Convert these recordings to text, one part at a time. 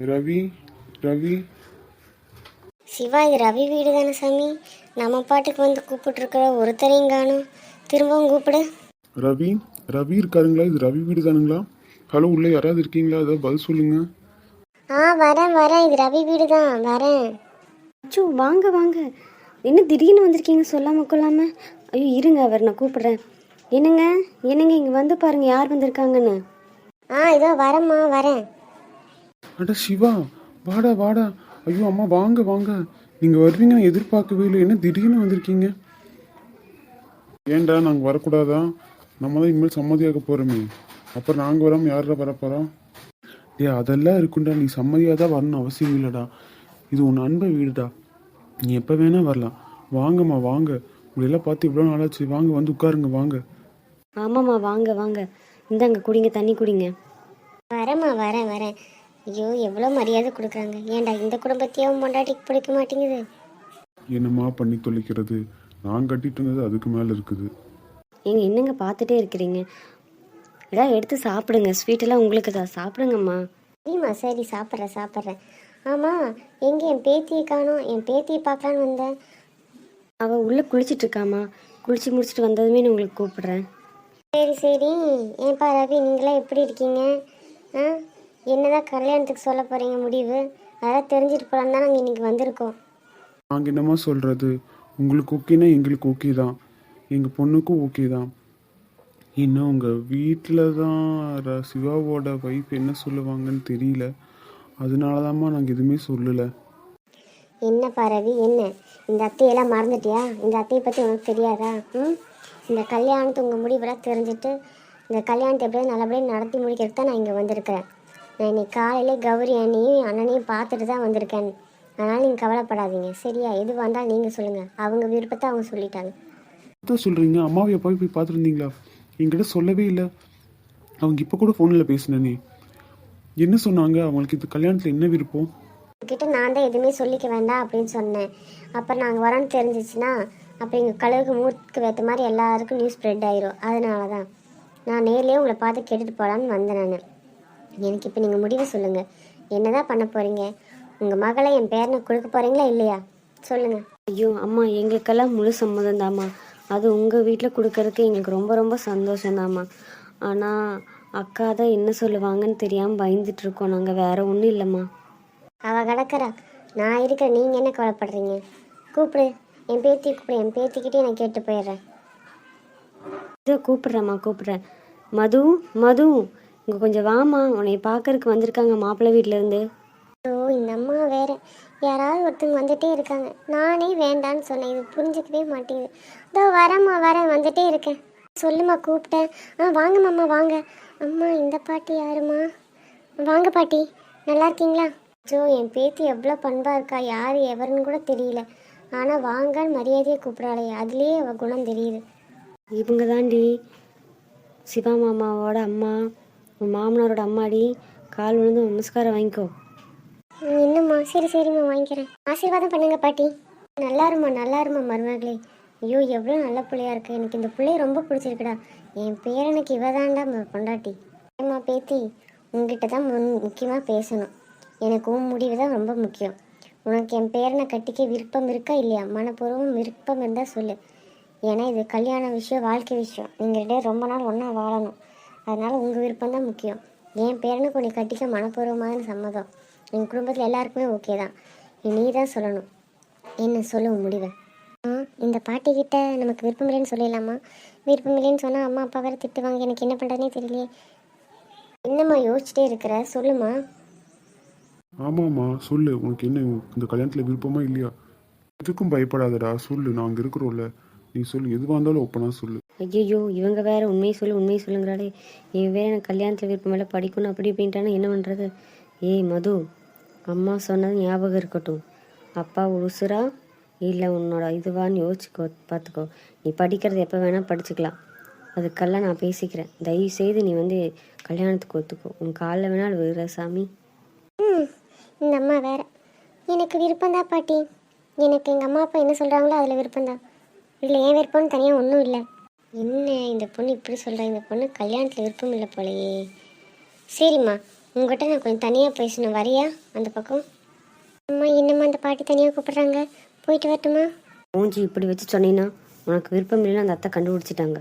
ரவி ரவி. சிவா இது ரவி வீடு தானே சாமி? நம்ம பாட்டுக்கு வந்து கூப்பிட்டுருக்குற ஒருத்தரையும் காணும். திரும்பவும் கூப்பிடு. ரவி ரவி இருக்காருங்களா? இது ரவி வீடு தானுங்களா? ஹலோ உள்ள யாராவது இருக்கீங்களா? ஏதாவது பதில் சொல்லுங்க. ஆ வரேன் வரேன். இது ரவி வீடு தான். வரேன். அச்சோ வாங்க வாங்க. என்ன திடீர்னு வந்திருக்கீங்க சொல்லாம கொள்ளாம? ஐயோ இருங்க அவர் நான் கூப்பிடுறேன். என்னங்க? என்னங்க இங்கே வந்து பாருங்க யார் வந்திருக்காங்கன்னு? ஆ இதோ வரேம்மா வரேன். அட சிவா வாடா வாடா. ஐயோ அம்மா வாங்க வாங்க. நீங்கள் வருவீங்க நான் எதிர்பார்க்கவே இல்லை. என்ன திடீர்னு வந்திருக்கீங்க? ஏன்டா நாங்கள் வரக்கூடாதா? நம்ம தான் இனிமேல் சம்மதியாக போகிறோமே அப்புறம் நாங்கள் வராமல் யாரா வரப்போகிறோம் டே அதெல்லாம் இருக்குண்டா நீ சம்மதியாக தான் வரணும் அவசியம் இல்லைடா. இது உன் அன்பை வீடுடா. நீ எப்போ வேணால் வரலாம். வாங்கம்மா வாங்க. உங்களெல்லாம் பார்த்து இவ்வளோ நாளாச்சு. வாங்க வந்து உட்காருங்க வாங்க. ஆமாம்மா வாங்க வாங்க. இந்தாங்க குடிங்க தண்ணி குடிங்க. வரேம்மா வரேன் வரேன். ஐயோ எவ்வளோ மரியாதை கொடுக்குறாங்க. ஏன்டா இந்த குடும்பத்தையும் பொண்டாட்டிக்கு பிடிக்க மாட்டேங்குது? என்னம்மா பண்ணி தொலைக்கிறது? நான் கட்டிட்டு இருந்தது அதுக்கு மேலே இருக்குது. ஏங்க என்னங்க பார்த்துட்டே இருக்கிறீங்க? ஏதாவது எடுத்து சாப்பிடுங்க. ஸ்வீட்டெல்லாம் உங்களுக்கு தான் சாப்பிடுங்கம்மா. சரிம்மா சரி சாப்பிட்றேன் சாப்பிட்றேன். ஆமாம் எங்கே என் பேத்தியை காணோம். என் பேத்தியை பார்க்கலான்னு வந்தேன். அவள் உள்ளே குளிச்சிட்டு இருக்காம்மா குளிச்சு முடிச்சிட்டு வந்ததுமே நான் உங்களுக்கு கூப்பிடுறேன். சரி சரி. ஏன்பா ரவி நீங்களாம் எப்படி இருக்கீங்க? ஆ? என்னதான் கல்யாணத்துக்கு சொல்ல போகிறீங்க முடிவு? அதெல்லாம் தெரிஞ்சுட்டு போகலான்னு தான் நாங்கள் இன்றைக்கி வந்திருக்கோம். நாங்கள் என்னம்மா சொல்கிறது உங்களுக்கு ஓகேனா எங்களுக்கு ஓகே தான். எங்கள் பொண்ணுக்கும் ஓகே தான். இன்னும் உங்கள் வீட்டில் தான் சிவாவோட வைஃப் என்ன சொல்லுவாங்கன்னு தெரியல. அதனால தான்மா நாங்கள் எதுவுமே சொல்லலை. என்ன ரவி என்ன? இந்த அத்தையெல்லாம் மறந்துட்டியா? இந்த அத்தையை பற்றி உனக்கு தெரியாதா? ம்? இந்த கல்யாணத்தை உங்கள் முடிவெல்லாம் தெரிஞ்சுட்டு இந்த கல்யாணத்தை எப்படியாவது நல்லபடியாக நடத்தி முடிக்கிறதுக்கு தான் நான் இங்கே வந்திருக்கிறேன். நான் இன்னைக்கு காலையிலே கௌரி அண்ணியும் அண்ணனையும் பார்த்துட்டு தான் வந்திருக்கேன். அதனால் நீங்கள் கவலைப்படாதீங்க. சரியா? எது வந்தாலும் நீங்கள் சொல்லுங்கள் அவங்க விருப்பத்தை அவங்க சொல்லிட்டாங்க. என்ன சொல்கிறீங்க அம்மாவை எப்போ போய் பார்த்துருந்தீங்களா? என்கிட்ட சொல்லவே இல்லை. அவங்க இப்போ கூட ஃபோனில் பேசினேனே. என்ன சொன்னாங்க? அவங்களுக்கு இது கல்யாணத்தில் என்ன விருப்பம்? கிட்ட நான் தான் எதுவுமே சொல்லிக்க வேண்டாம் அப்படின்னு சொன்னேன். அப்புறம் நாங்கள் வரோன்னு தெரிஞ்சிச்சுன்னா அப்போ எங்கள் கழுவுக்கு மூக்கு வைத்த மாதிரி எல்லாருக்கும் நியூஸ் ஸ்ப்ரெட் ஆயிரும். அதனால தான் நான் நேர்லேயே உங்களை பார்த்து கேட்டுட்டு போகலான்னு வந்தேன் நான். எனக்கு இப்போ நீங்கள் முடிவை சொல்லுங்கள் என்னதான் பண்ண போகிறீங்க உங்கள் மகளை என் பேரனை கொடுக்க போகிறீங்களா இல்லையா? சொல்லுங்கள் ஐயோ அம்மா எங்களுக்கெல்லாம் முழு சம்மதம் தாம்மா. அது உங்கள் வீட்டில் கொடுக்கறதுக்கு எங்களுக்கு ரொம்ப ரொம்ப சந்தோஷம்தாம்மா ஆனால் அக்கா தான் என்ன சொல்லுவாங்கன்னு தெரியாமல் பயந்துட்டு இருக்கோம். நாங்கள் வேற ஒன்றும் இல்லைம்மா. அவள் கிடக்குறா. நான் இருக்கிற நீங்கள் என்ன கவலைப்படுறீங்க? கூப்பிடு. என் பேத்தி கூப்பிடு. என் பேத்திக்கிட்டே நான் கேட்டு போயிடுறேன். இதோ கூப்பிட்றேம்மா கூப்பிட்றேன். மது மது. இங்கே கொஞ்சம் வாம்மா. உன்னை பார்க்கறதுக்கு வந்திருக்காங்க மாப்பிள்ளை வீட்டிலேருந்து ஓ இந்த அம்மா வேற. யாராவது ஒருத்தங்க வந்துட்டே இருக்காங்க. நானே வேண்டான்னு சொன்னேன். இது புரிஞ்சுக்கவே மாட்டேங்குது. இதோ வரேம்மா வரேன். வந்துட்டே இருக்கேன். சொல்லுமா கூப்பிட்டேன். ஆ வாங்க மாமா வாங்க. அம்மா இந்த பாட்டி யாருமா வாங்க பாட்டி. நல்லா இருக்கீங்களா? ஜோ என் பேத்தி எவ்வளோ பண்பாக இருக்கா. யார் எவருன்னு கூட தெரியல. ஆனால் வாங்கன்னு மரியாதையை கூப்பிட்றாளே. அதுலேயே அவள் குணம் தெரியுது. இவங்க தாண்டி சிவா மாமாவோட அம்மா. உன் மாமனாரோட அம்மாடி கால் விழுந்து நமஸ்காரம் வாங்கிக்கோ. என்னம்மா? சரி சரிம்மா வாங்கிக்கிறேன். ஆசீர்வாதம் பண்ணுங்க பாட்டி. நல்லா இருமா நல்லா இருமா மருமகளே. ஐயோ எவ்வளோ நல்ல பிள்ளையா இருக்கு. எனக்கு இந்த பிள்ளைய ரொம்ப பிடிச்சிருக்குடா. என் பேரனுக்கு இவ தான்டா ம- பொண்டாட்டி. ஏம்மா பேத்தி உங்ககிட்ட தான் முன் முக்கியமாக பேசணும். எனக்கு உன் முடிவு தான் ரொம்ப முக்கியம். உனக்கு என் பேரனை கட்டிக்க விருப்பம் இருக்கா இல்லையா? மனப்பூர்வம் விருப்பம் இருந்தால் சொல்லு. ஏன்னா இது கல்யாண விஷயம் வாழ்க்கை விஷயம். நீங்கள் ரெண்டே ரொம்ப நாள் ஒன்றா வாழணும். அதனால் உங்கள் விருப்பம் தான் முக்கியம். என் பேரனுக்கு உன்னை கட்டிக்க மனப்பூர்வமான சம்மதம். எங்கள் குடும்பத்தில் எல்லாருக்குமே ஓகே தான். நீ தான் சொல்லணும். என்ன சொல்லு முடிவை. ஆ இந்த பாட்டிக்கிட்ட நமக்கு விருப்பம் இல்லைன்னு சொல்லிடலாமா? விருப்பம் இல்லைன்னு சொன்னால் அம்மா அப்பா வேறு திட்டுவாங்க. எனக்கு என்ன பண்ணுறதுனே தெரியலையே. என்னம்மா யோசிச்சிட்டே இருக்கிற? சொல்லுமா ஆமாம்மா சொல்லு. உனக்கு என்ன இந்த கல்யாணத்தில் விருப்பமா இல்லையா? எதுக்கும் பயப்படாதடா. சொல்லு. நாங்கள் இருக்கிறோம்ல. நீ சொல்லு. எதுவாக இருந்தாலும் ஒப்பனா சொல்லு. ஐயோ இவங்க வேற உண்மையை சொல்லு உண்மையை சொல்லுங்கிறாளே. இவன் வேற எனக்கு கல்யாணத்தில் விருப்பமில்ல படிக்கணும் அப்படி இப்படின்ட்டானா என்ன பண்ணுறது ஏய் மது அம்மா சொன்னது ஞாபகம் இருக்கட்டும். அப்பா உசுரா? இல்லை உன்னோட இதுவான்னு யோசிச்சுக்கோ பார்த்துக்கோ. நீ படிக்கிறது எப்போ வேணால் படிச்சுக்கலாம். அதுக்கெல்லாம் நான் பேசிக்கிறேன். தயவு செய்து நீ வந்து கல்யாணத்துக்கு ஒத்துக்கோ. உன் காலில் வேணால் விழுற சாமி. ம் இந்த அம்மா வேற. எனக்கு விருப்பம்தான் பாட்டி. எனக்கு எங்கள் அம்மா அப்பா என்ன சொல்கிறாங்களோ அதில் விருப்பம்தான். இல்லை ஏன் விருப்பம்னு தனியாக ஒன்றும் இல்லை. என்ன இந்த பொண்ணு இப்படி சொல்கிறா இந்த பொண்ணு கல்யாணத்தில் விருப்பம் இல்லை போலயே. சரிம்மா உங்ககிட்ட நான் கொஞ்சம் தனியாக பேசணும். வரியா? அந்த பக்கம். அம்மா என்னம்மா அந்த பாட்டி தனியாக கூப்பிடுறாங்க? போயிட்டு வரட்டுமா? மூஞ்சி இப்படி வச்சு சொன்னீங்கன்னா உனக்கு விருப்பம் இல்லைன்னு அந்த அத்தை கண்டுபிடிச்சிட்டாங்க.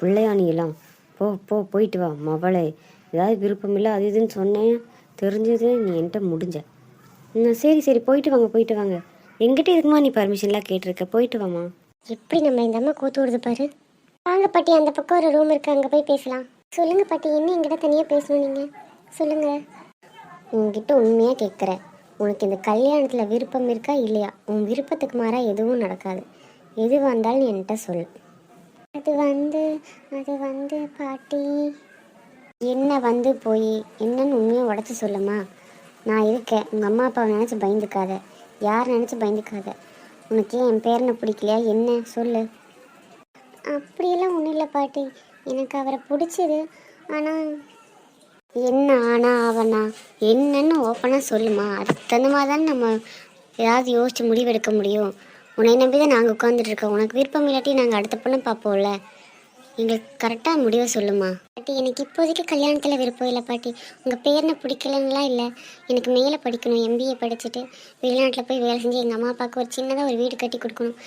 பிள்ளையா நீ எல்லாம். போ போ போயிட்டு வா மவளே. ஏதாவது விருப்பம் இல்லை அது இதுன்னு சொன்னேன். தெரிஞ்சது நீ என்கிட்ட முடிஞ்ச. சரி சரி போயிட்டு வாங்க போயிட்டு வாங்க. எங்கிட்ட இதுக்குமா நீ பர்மிஷன்லாம் கேட்டிருக்க? போயிட்டு வாமா எப்படி நம்ம இந்த அம்மா கூத்து விடுது பாரு. வாங்க பாட்டி அந்த பக்கம் ஒரு ரூம் இருக்கு அங்கே போய் பேசலாம். சொல்லுங்க பாட்டி என்ன எங்கிட்ட தனியாக பேசணும் நீங்கள் சொல்லுங்க. உங்ககிட்ட உண்மையாக கேட்குறேன் உனக்கு இந்த கல்யாணத்தில் விருப்பம் இருக்கா இல்லையா? உன் விருப்பத்துக்கு மாறாக எதுவும் நடக்காது. எது வந்தாலும் என்கிட்ட சொல். அது வந்து அது வந்து பாட்டி. என்ன வந்து போய் என்னன்னு உண்மையாக உடச்சி சொல்லுமா? நான் இருக்கேன். உங்கள் அம்மா அப்பாவை நினச்சி பயந்துக்காத. யார் நினச்சி பயந்துக்காத? உனக்கு ஏன் என் பேரனை பிடிக்கலையா? என்ன? சொல்லு. அப்படியெல்லாம் ஒன்றும் இல்லை பாட்டி. எனக்கு அவரை பிடிச்சது. ஆனால் என்ன ஆனா அவனா என்னன்னு ஓப்பனாக சொல்லுமா. அதுக்கு தகுந்த மாதிரி தானே நம்ம ஏதாவது யோசித்து முடிவெடுக்க முடியும். உன்னை நம்பி தான் நாங்கள் உட்காந்துட்ருக்கோம் உனக்கு விருப்பம் இல்லாட்டி நாங்கள் அடுத்த பொண்ணு பார்ப்போம்ல. எங்களுக்கு கரெக்டாக முடிவை சொல்லுமா. பாட்டி எனக்கு இப்போதைக்கு கல்யாணத்தில் விருப்பம் இல்லை பாட்டி. உங்கள் பேரனை பிடிக்கலன்னெலாம் இல்லை. எனக்கு மேலே படிக்கணும் எம்பிஏ படிச்சுட்டு வெளிநாட்டில் போய் வேலை செஞ்சு எங்கள் அம்மா அப்பாவுக்கு ஒரு சின்னதாக ஒரு வீடு கட்டி கொடுக்கணும்.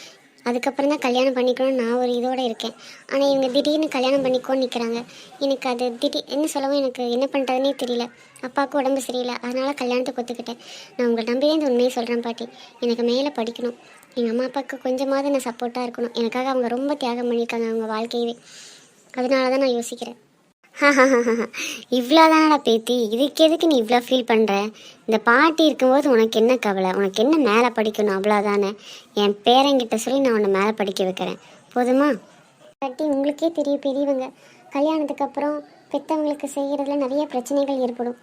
அதுக்கப்புறம் தான் கல்யாணம் பண்ணிக்கணும்னு நான் ஒரு இதோடு இருக்கேன். ஆனால் இவங்க திடீர்னு கல்யாணம் பண்ணிக்கோன்னு நிற்கிறாங்க எனக்கு அது திடீர் என்ன சொல்லவும் எனக்கு என்ன பண்ணுறதுனே தெரியல. அப்பாவுக்கு உடம்பு சரியில்லை. அதனால் கல்யாணத்துக்கு ஒத்துக்கிட்டேன் நான் உங்களை நம்பியே இந்த உண்மையை சொல்கிறேன் பாட்டி. எனக்கு மேலே படிக்கணும். எங்கள் அம்மா அப்பாவுக்கு கொஞ்சமாவது நான் சப்போர்ட்டாக இருக்கணும். எனக்காக அவங்க ரொம்ப தியாகம் பண்ணியிருக்காங்க அவங்க வாழ்க்கையவே. அதனால தான் நான் யோசிக்கிறேன். இவ்வளோ தானடா பேத்தி இதுக்கு எதுக்கு நீ இவ்வளோ ஃபீல் பண்ணுற இந்த பாட்டி இருக்கும்போது உனக்கு என்ன கவலை? உனக்கு என்ன மேலே படிக்கணும்? அவ்வளோதானே என் பேரங்கிட்ட சொல்லி நான் உன்னை மேலே படிக்க வைக்கிறேன். போதுமா? பாட்டி உங்களுக்கே தெரியும் பெரியவங்க. கல்யாணத்துக்கு அப்புறம் பெற்றவங்களுக்கு செய்கிறதுல நிறைய பிரச்சனைகள் ஏற்படும்.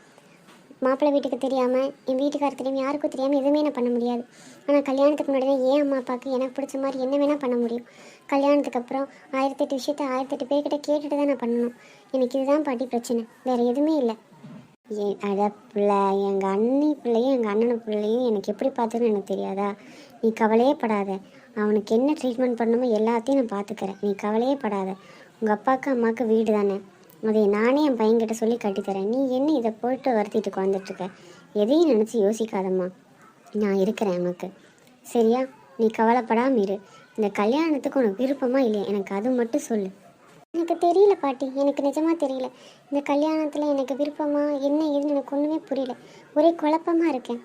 மாப்பிள்ளை வீட்டுக்கு தெரியாமல் என் வீட்டுக்காரர் தெரியாமல் யாருக்கும் தெரியாமல் எதுவுமே நான் பண்ண முடியாது. ஆனால் கல்யாணத்துக்கு முன்னாடி ஏன் அம்மா அப்பாவுக்கு எனக்கு பிடிச்ச மாதிரி என்ன வேணால் பண்ண முடியும். கல்யாணத்துக்கு அப்புறம் ஆயிரத்தெட்டு விஷயத்த ஆயிரத்தெட்டு பேர்கிட்ட கேட்டுட்டு தான் நான் பண்ணணும். எனக்கு இதுதான் பாட்டி பிரச்சனை. வேறு எதுவுமே இல்லை. என் அட பிள்ளை எங்கள் அண்ணி பிள்ளையும் எங்கள் அண்ணனை பிள்ளையும் எனக்கு எப்படி பார்த்துன்னு எனக்கு தெரியாதா? நீ கவலையே படாத. அவனுக்கு என்ன ட்ரீட்மெண்ட் பண்ணணுமோ எல்லாத்தையும் நான் பார்த்துக்கிறேன் நீ கவலையே படாத. உங்கள் அப்பாவுக்கு அம்மாவுக்கு வீடு தானே. அதை நானே என் பையன்கிட்ட சொல்லி கட்டித்தரேன் நீ என்ன இதை போட்டு வருத்திட்டு உட்காந்துட்ருக்க எதையும் நினச்சி யோசிக்காதம்மா. நான் இருக்கிறேன் உனக்கு. சரியா? நீ கவலைப்படாமல் இரு. இந்த கல்யாணத்துக்கு உனக்கு விருப்பமாக இல்லையா? எனக்கு அது மட்டும் சொல்லு. எனக்கு தெரியல பாட்டி. எனக்கு நிஜமாக தெரியல. இந்த கல்யாணத்தில் எனக்கு விருப்பமாக என்ன ஏதுன்னு எனக்கு ஒன்றுமே புரியல. ஒரே குழப்பமாக இருக்கேன்.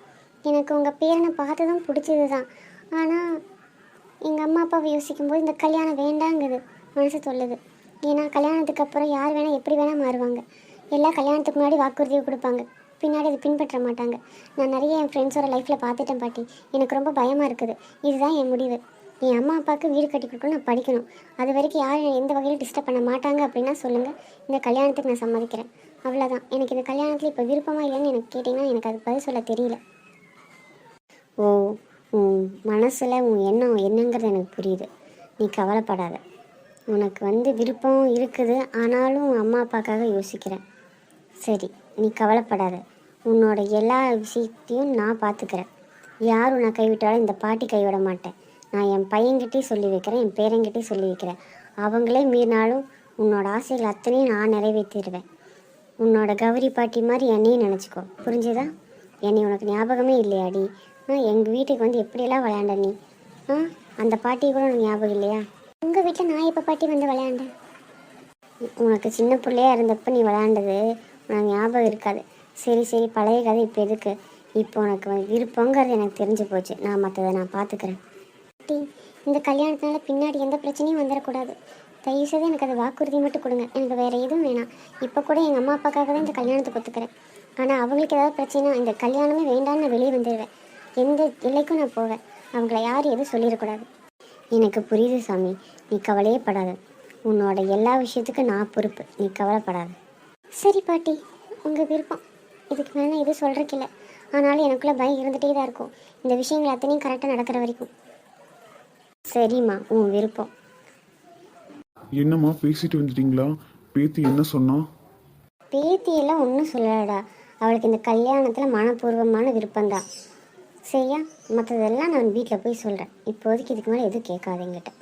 எனக்கு உங்கள் பேரனை பார்த்ததும் பிடிச்சது தான் ஆனால் எங்கள் அம்மா அப்பாவை யோசிக்கும்போது இந்த கல்யாணம் வேண்டாங்குது மனசு சொல்லுது. ஏன்னா கல்யாணத்துக்கு அப்புறம் யார் வேணால் எப்படி வேணால் மாறுவாங்க. எல்லா கல்யாணத்துக்கு முன்னாடி வாக்குறுதியை கொடுப்பாங்க. பின்னாடி அதை பின்பற்ற மாட்டாங்க. நான் நிறைய என் ஃப்ரெண்ட்ஸோட லைஃப்பில் பார்த்துட்டேன் பாட்டி. எனக்கு ரொம்ப பயமாக இருக்குது. இதுதான் என் முடிவு. என் அம்மா அப்பாவுக்கு வீடு கட்டி கொடுக்கணும் நான் படிக்கணும். அது வரைக்கும் யாரும் எந்த வகையிலும் டிஸ்டர்ப் பண்ண மாட்டாங்க அப்படின்னா சொல்லுங்கள் இந்த கல்யாணத்துக்கு நான் சம்மதிக்கிறேன். அவ்வளோதான் எனக்கு இந்த கல்யாணத்தில் இப்போ விருப்பமாக இல்லைன்னு எனக்கு கேட்டிங்கன்னா எனக்கு அது பதில் சொல்ல தெரியல. ஓ உன் மனசில் உன் எண்ணம் என்னங்கிறது எனக்கு புரியுது. நீ கவலைப்படாத. உனக்கு வந்து விருப்பம் இருக்குது. ஆனாலும் உன் அம்மா அப்பாக்காக யோசிக்கிறேன். சரி நீ கவலைப்படாத. உன்னோட எல்லா விஷயத்தையும் நான் பார்த்துக்கிறேன் யார் உன்னை கைவிட்டாலும் இந்த பாட்டி கைவிட மாட்டேன். நான் என் பையன்கிட்டையும் சொல்லி வைக்கிறேன் என் பேரங்கிட்டையும் சொல்லி வைக்கிறேன். அவங்களே மீறினாலும் உன்னோட ஆசைகள் அத்தனையும் நான் நிறைவேற்றிடுவேன். உன்னோட கௌரி பாட்டி மாதிரி என்னையும் நினச்சிக்கோ. புரிஞ்சுதா? என்னை உனக்கு ஞாபகமே இல்லையாடி? ஆ எங்கள் வீட்டுக்கு வந்து எப்படியெல்லாம் விளையாண்ட நீ? ஆ அந்த பாட்டி கூட உனக்கு ஞாபகம் இல்லையா? உங்கள் வீட்டில் நான் இப்போ பாட்டி வந்து விளையாண்டேன்? உனக்கு சின்ன பிள்ளையா இருந்தப்போ நீ விளையாண்டது உனக்கு ஞாபகம் இருக்காது. சரி சரி பழைய கதை இப்போ எதுக்கு இப்போ உனக்கு இருப்போங்கிறது விருப்பங்கிறது எனக்கு தெரிஞ்சு போச்சு. நான் மற்றதை நான் பார்த்துக்கிறேன் பாட்டி இந்த கல்யாணத்தினால பின்னாடி எந்த பிரச்சனையும் வந்துடக்கூடாது தயவுசெய்து எனக்கு அது வாக்குறுதி மட்டும் கொடுங்க. எனக்கு வேறு எதுவும் வேணாம். இப்போ கூட எங்கள் அம்மா அப்பாக்காக தான் இந்த கல்யாணத்தை ஒத்துக்கிறேன். ஆனால் அவங்களுக்கு ஏதாவது பிரச்சனை இந்த கல்யாணமே வேண்டாம்னு நான் வெளியே வந்துடுவேன் எந்த இல்லைக்கும் நான் போவேன். அவங்கள யாரும் எதுவும் சொல்லிடக்கூடாது. எனக்கு புரியுது சாமி. நீ கவலையே படாத உன்னோட எல்லா விஷயத்துக்கும் நான் பொறுப்பு. நீ கவலைப்படாத. சரி பாட்டி. உங்கள் விருப்பம். இதுக்கு மேலே எதுவும் சொல்கிறக்கில்ல ஆனாலும் எனக்குள்ளே பயம் இருந்துகிட்டே தான் இருக்கும். இந்த விஷயங்கள் அத்தனையும் கரெக்டாக நடக்கிற வரைக்கும். சரிம்மா உன் விருப்பம். என்னம்மா பேசிட்டு வந்துட்டீங்களா? பேத்தி என்ன சொன்னா? பேத்தியெல்லாம் ஒன்றும் சொல்லலடா. அவளுக்கு இந்த கல்யாணத்தில் மனப்பூர்வமான விருப்பம்தான். சரியா? மற்றதெல்லாம் நான் வீட்டில் போய் சொல்கிறேன் இப்போதைக்கு இதுக்கு மேலே எதுவும் கேட்காது என்கிட்ட.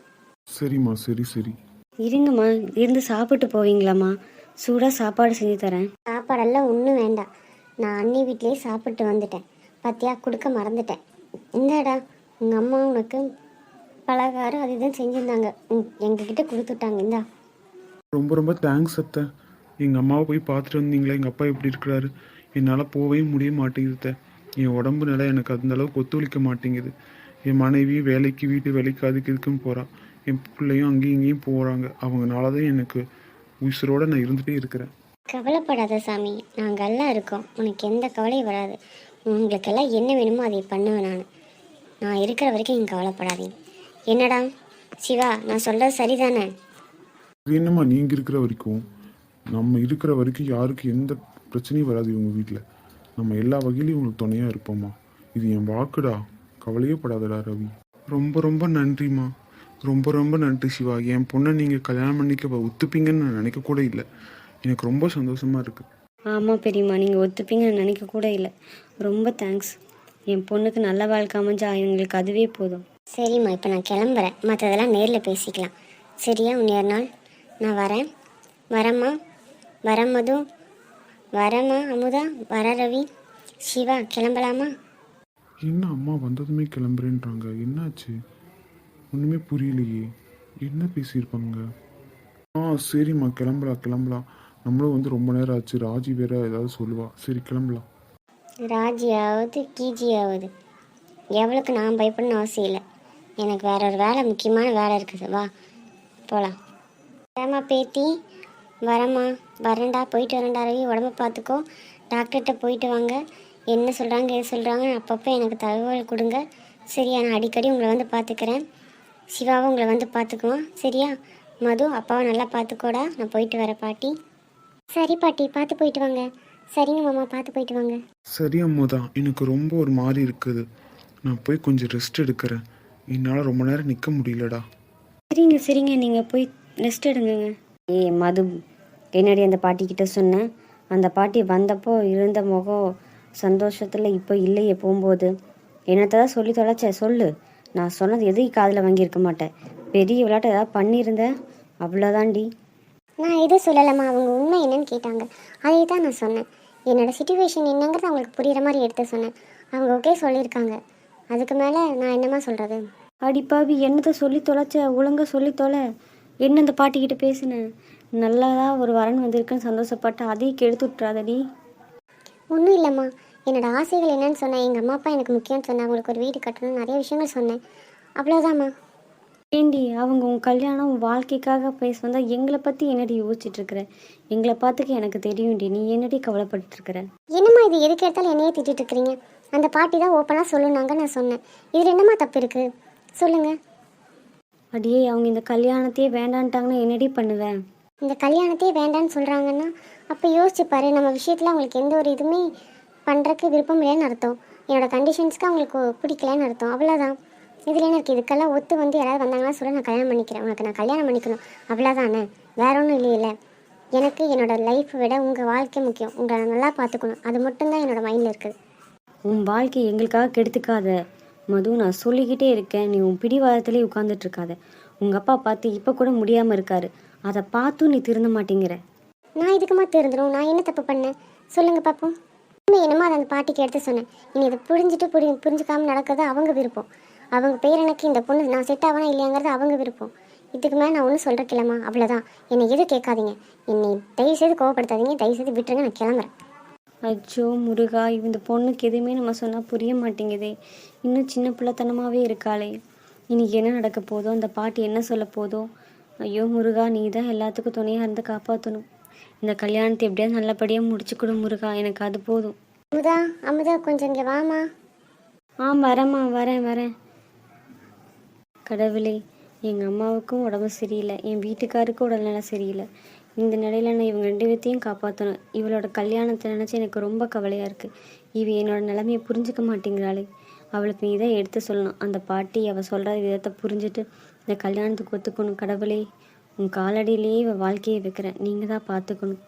சரிம்மா சரி சரி. இருங்கம்மா இருந்து சாப்பிட்டு போவீங்களாம்மா. சூடாக சாப்பாடு செஞ்சு தரேன். சாப்பாடெல்லாம் ஒன்றும் வேண்டாம். நான் அண்ணி வீட்லேயே சாப்பிட்டு வந்துட்டேன். பத்தியா கொடுக்க மறந்துட்டேன். இந்தாடா உங்கள் அம்மா உனக்கு பலகாரம் அது இதுன்னு செஞ்சுருந்தாங்க. எங்ககிட்ட கொடுத்துட்டாங்க. இந்தா. ரொம்ப ரொம்ப தேங்க்ஸ் அத்தை. எங்கள் அம்மாவை போய் பார்த்துட்டு வந்தீங்களா எங்கள் அப்பா எப்படி இருக்கிறாரு? என்னால் போகவே முடிய மாட்டேங்குது. என் உடம்பு நிலை எனக்கு அந்த அளவுக்கு ஒத்துழைக்க மாட்டேங்குது. என் மனைவி வேலைக்கு வீட்டு வேலைக்கு அதுக்கு இதுக்குன்னு போகிறா என் பிள்ளையும் அங்கேயும் இங்கேயும் போகிறாங்க அவங்கனால தான் எனக்கு உயிரோட நான் இருந்துகிட்டே இருக்கிறேன். கவலைப்படாத சாமி. நாங்கள் எல்லாம் இருக்கோம். உனக்கு எந்த கவலையும் வராது. உங்களுக்கெல்லாம் என்ன வேணுமோ அதை பண்ணுவேன் நான். நான் இருக்கிற வரைக்கும் நீங்கள் கவலைப்படாதீங்க. என்னடா? சிவா நான் சொல்கிறது சரிதானே? அது என்னம்மா நீங்கள் இருக்கிற வரைக்கும் நம்ம இருக்கிற வரைக்கும் யாருக்கு எந்த பிரச்சனையும் வராது இவங்க வீட்டில் நம்ம எல்லா வகையிலையும் உங்களுக்கு துணையாக இருப்போம்மா. இது என் வாக்குடா. கவலையே படாதடா ரவி. ரொம்ப ரொம்ப நன்றிம்மா. ரொம்ப ரொம்ப நன்றி சிவா. என் பொண்ணை நீங்கள் கல்யாணம் பண்ணிக்க ஒத்துப்பீங்கன்னு நான் நினைக்க கூட இல்லை. எனக்கு ரொம்ப சந்தோஷமாக இருக்குது ஆமாம் பெரியம்மா. நீங்கள் ஒத்துப்பீங்கன்னு நினைக்க கூட இல்லை. ரொம்ப தேங்க்ஸ் என் பொண்ணுக்கு நல்ல வாழ்க்கை அமைஞ்சா எங்களுக்கு அதுவே போதும். சரிம்மா இப்போ நான் கிளம்புறேன். மற்றதெல்லாம் நேரில் பேசிக்கலாம். சரியா இன்னொரு நாள்? நான் வரேன். வரேம்மா. வரேன் மது. வரேம்மா அமுதா. வர ரவி. சிவா கிளம்பலாமா? என்ன அம்மா வந்ததுமே கிளம்புறேன்றாங்க. என்னாச்சு? ஒன்றுமே புரியலையே. என்ன பேசியிருப்பாங்க? ஆ சரிம்மா கிளம்பலாம் கிளம்பலாம் நம்மளும் வந்து ரொம்ப நேரம் ஆச்சு. ராஜி வேற ஏதாவது சொல்லுவா. சரி கிளம்பலாம். ராஜியாவது கீஜியாவது. எவளுக்கு நான் பயப்படணும்னு அவசியம் இல்லை. எனக்கு வேற ஒரு வேலை முக்கியமான வேலை இருக்குது. வா போகலாம் வரமா பேத்தி. வரேம்மா. வரேன்டா போயிட்டு வரேன்டா ரவி. உடம்ப பார்த்துக்கோ டாக்டர்கிட்ட போயிட்டு வாங்க. என்ன சொல்கிறாங்க எது சொல்கிறாங்க அப்பப்போ எனக்கு தகவல் கொடுங்க. சரியா நான் அடிக்கடி உங்களை வந்து பார்த்துக்கிறேன் சிவாவும் உங்களை வந்து பார்த்துக்குவோம் சரியா? மது அப்பாவை நல்லா பார்த்துக்கோடா நான் போயிட்டு வரேன் பாட்டி. சரி பாட்டி பார்த்து போயிட்டு வாங்க. சரிங்க மாமா பார்த்து போயிட்டு வாங்க. சரி அம்முதா. எனக்கு ரொம்ப ஒரு மாதிரி இருக்குது. நான் போய் கொஞ்சம் ரெஸ்ட் எடுக்கிறேன். என்னால் ரொம்ப நேரம் நிற்க முடியலடா. சரிங்க சரிங்க. நீங்கள் போய் ரெஸ்ட் எடுங்கங்க. ஏ மது என்னடி அந்த பாட்டிக்கிட்ட சொன்னேன். அந்த பாட்டி வந்தப்போ இருந்த முகம் சந்தோஷத்தில் இப்போ இல்லையே போகும்போது. என்னத்தை தான் சொல்லி தொலைச்ச சொல்லு. நான் சொன்னது எதுவும் காதில் வாங்கியிருக்க மாட்டேன். பெரிய விளையாட்டு ஏதாவது பண்ணியிருந்தேன் அவ்வளோதான்டி நான் எதுவும் சொல்லலம்மா. அவங்க உண்மை என்னன்னு கேட்டாங்க. அதே தான் நான் சொன்னேன். என்னோட சுச்சுவேஷன் என்னங்கிறது அவங்களுக்கு புரியுற மாதிரி எடுத்து சொன்னேன். அவங்க ஓகே சொல்லியிருக்காங்க. அதுக்கு மேலே நான் என்னம்மா சொல்கிறது அடிப்பாவி என்னத்தை சொல்லி தொலைச்ச ஒழுங்கா சொல்லி தொலை. என்ன அந்த பாட்டிக்கிட்ட பேசினேன் நல்லதா ஒரு வரன் வந்திருக்குன்னு சந்தோஷப்பட்ட அதையும் கெடுத்து விட்றாதடி ஒன்றும் இல்லைம்மா. என்னோட ஆசைகள் என்னன்னு சொன்னேன் எங்கள் அம்மா அப்பா எனக்கு முக்கியம்னு சொன்னேன் அவங்களுக்கு ஒரு வீடு கட்டணும் நிறைய விஷயங்கள் சொன்னேன். அவ்வளோதாம்மா ஏண்டி அவங்க உன் கல்யாணம் உன் வாழ்க்கைக்காக பேச வந்தா எங்களை பற்றி என்னடி யோசிச்சுட்டு இருக்கிற? எங்களை பார்த்துக்க எனக்கு தெரியும்டி. நீ என்னடி கவலைப்பட்டு இருக்கிற? என்னம்மா இது? எதுக்கு எடுத்தாலும் என்னையே திட்டிட்டு இருக்கிறீங்க. அந்த பாட்டி தான் ஓப்பனாக சொல்லுனாங்க நான் சொன்னேன். இதில் என்னம்மா தப்பு இருக்குது சொல்லுங்கள் அடியே அவங்க இந்த கல்யாணத்தையே வேண்டான்ட்டாங்கன்னா என்னடி பண்ணுவேன் இந்த கல்யாணத்தையே வேண்டான்னு சொல்கிறாங்கன்னா அப்போ யோசிச்சு பாரு நம்ம விஷயத்தில் அவங்களுக்கு எந்த ஒரு இதுவுமே பண்ணுறக்கு விருப்பம் இல்லைன்னு அர்த்தம். என்னோட கண்டிஷன்ஸ்க்கு அவங்களுக்கு பிடிக்கலன்னு அர்த்தம். அவ்வளோதான் இதில் என்ன இருக்குது இதுக்கெல்லாம் ஒத்து வந்து யாராவது வந்தாங்கன்னா சொல்ல நான் கல்யாணம் பண்ணிக்கிறேன். உனக்கு நான் கல்யாணம் பண்ணிக்கணும். அவ்வளோதானே வேற ஒன்றும் இல்லையில எனக்கு என்னோட லைஃப்பை விட உங்கள் வாழ்க்கை முக்கியம். உங்களை நல்லா பார்த்துக்கணும். அது மட்டும்தான் என்னோட மைண்டில் இருக்குது உன் வாழ்க்கை எங்களுக்காக கெடுத்துக்காத. மது நான் சொல்லிக்கிட்டே இருக்கேன். நீ உன் பிடிவாதத்திலே உட்காந்துட்ருக்காத உங்கள் அப்பா பார்த்து இப்போ கூட முடியாமல் இருக்காரு. அதை பார்த்தும் நீ திருந்த மாட்டேங்கிற. நான் இதுக்குமா திருந்துடும் நான் என்ன தப்பு பண்ணேன்? சொல்லுங்கள் பார்ப்போம் உண்மை என்னமோ அதை அந்த பாட்டிக்கு எடுத்து சொன்னேன். இனி இதை புரிஞ்சுட்டு புரி புரிஞ்சுக்காமல் நடக்கிறது அவங்க விருப்பம். அவங்க பேர் எனக்கு இந்த பொண்ணு நான் செட் ஆகணும் இல்லையாங்கிறது அவங்க விருப்பம். இதுக்கு மேலே நான் ஒன்றும் சொல்கிறக்கில்லம்மா அவ்வளோதான் என்னை எதுவும் கேட்காதீங்க. என்னை தயவுசெய்து கோவப்படுத்தாதீங்க. தயவுசெய்து விட்டுருங்க. நான் கிளம்புறேன். அச்சோ முருகா இந்த பொண்ணுக்கு எதுவுமே நம்ம சொன்னால் புரிய மாட்டேங்குதே. இன்னும் சின்ன பிள்ளைத்தனமாகவே இருக்காளே. இன்னைக்கு என்ன நடக்க போதோ அந்த பாட்டி என்ன சொல்ல போதோ? ஐயோ முருகா நீ தான் எல்லாத்துக்கும் துணையாக இருந்து காப்பாற்றணும் இந்த கல்யாணத்தை எப்படியாவது நல்லபடியாக முடிச்சு கொடு முருகா. எனக்கு அது போதும். அமுதா அமுதா கொஞ்சம் இங்கே வாமா. ஆ வரேம்மா வரேன் வரேன். கடவுளே எங்கள் அம்மாவுக்கும் உடம்பு சரியில்லை. என் வீட்டுக்காருக்கும் உடல்நல சரியில்லை. இந்த நிலையில நான் இவங்க ரெண்டு பேர்த்தையும் காப்பாற்றணும் இவளோட கல்யாணத்தை நினச்சி எனக்கு ரொம்ப கவலையாக இருக்குது இவ என்னோட நிலைமையை புரிஞ்சுக்க மாட்டேங்கிறாளே. அவளுக்கு நீ தான் எடுத்து சொல்லணும். அந்த பாட்டி அவள் சொல்கிற விதத்தை புரிஞ்சுட்டு இந்த கல்யாணத்துக்கு ஒத்துக்கணும் கடவுளே. உன் காலடியிலேயே இவள் வாழ்க்கையை வைக்கிறேன் நீங்கள் தான் பார்த்துக்கணும்